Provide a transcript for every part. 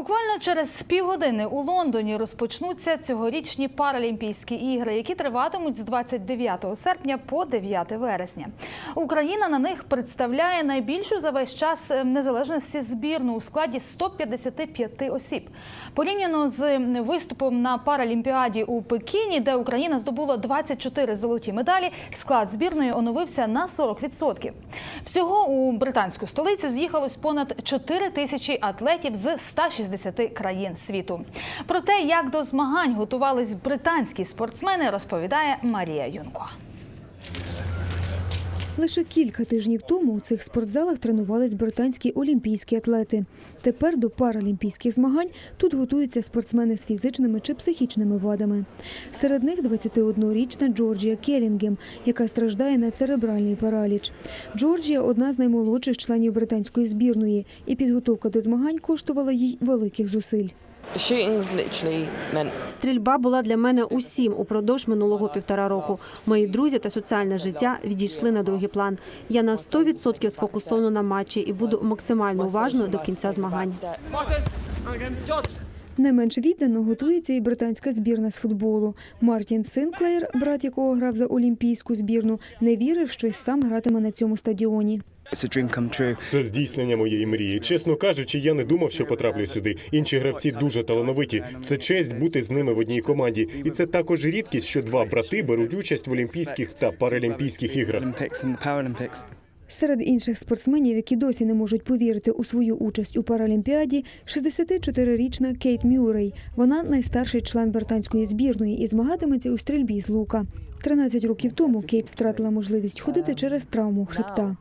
Буквально через півгодини у Лондоні розпочнуться цьогорічні Паралімпійські ігри, які триватимуть з 29 серпня по 9 вересня. Україна на них представляє найбільшу за весь час е, незалежності збірну у складі 155 осіб. Порівняно з виступом на Паралімпіаді у Пекіні, де Україна здобула 24 золоті медалі, склад збірної оновився на 40%. Всього у британську столицю з'їхалось понад 4 тисячі атлетів з 160 країн світу. Про те, як до змагань готувались британські спортсмени, розповідає Марія Юнко. Лише кілька тижнів тому у цих спортзалах тренувались британські олімпійські атлети. Тепер до паралімпійських змагань тут готуються спортсмени з фізичними чи психічними вадами. Серед них 21-річна Джорджія Келінгем, яка страждає на церебральний параліч. Джорджія одна з наймолодших членів британської збірної, і підготовка до змагань коштувала їй великих зусиль. The shooting's literally meant Стрільба була для мене усім упродовж минулого півтора року. Мої друзі та соціальне життя відійшли на другий план. Я на 100% сфокусована на матчі і буду максимально уважною до кінця змагань. Не менш віддано готується і британська збірна з футболу. Мартін Синклеєр, брат якого грав за олімпійську збірну, не вірив, що й сам гратиме на цьому стадіоні. Це здійснення моєї мрії. Чесно кажучи, я не думав, що потраплю сюди. Інші гравці дуже талановиті. Це честь бути з ними в одній команді. І це також рідкість, що два брати беруть участь в Олімпійських та Паралімпійських іграх. Серед інших спортсменів, які досі не можуть повірити у свою участь у Паралімпіаді, 64-річна Кейт Мюррей. Вона найстарший член британської збірної і змагатиметься у стрільбі з лука. 13 років тому Кейт втратила можливість ходити через травму хребта.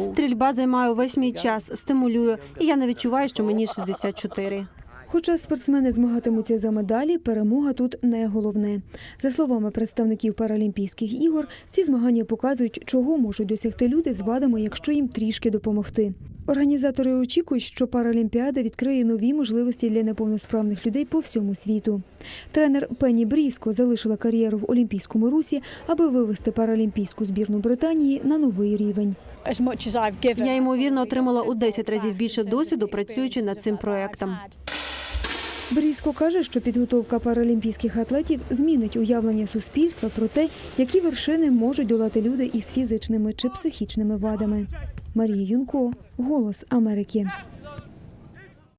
Стрільба займає увесь мій час, стимулює, і я не відчуваю, що мені 64. Хоча спортсмени змагатимуться за медалі, перемога тут не головне. За словами представників Паралімпійських ігор, ці змагання показують, чого можуть досягти люди з вадами, якщо їм трішки допомогти. Організатори очікують, що Паралімпіада відкриє нові можливості для неповносправних людей по всьому світу. Тренер Пенні Бріско залишила кар'єру в Олімпійському русі, аби вивести паралімпійську збірну Британії на новий рівень. Я ймовірно отримала у 10 разів більше досвіду, працюючи над цим проектом. Бріско каже, що підготовка паралімпійських атлетів змінить уявлення суспільства про те, які вершини можуть долати люди із фізичними чи психічними вадами. Марія Юнко, Голос Америки.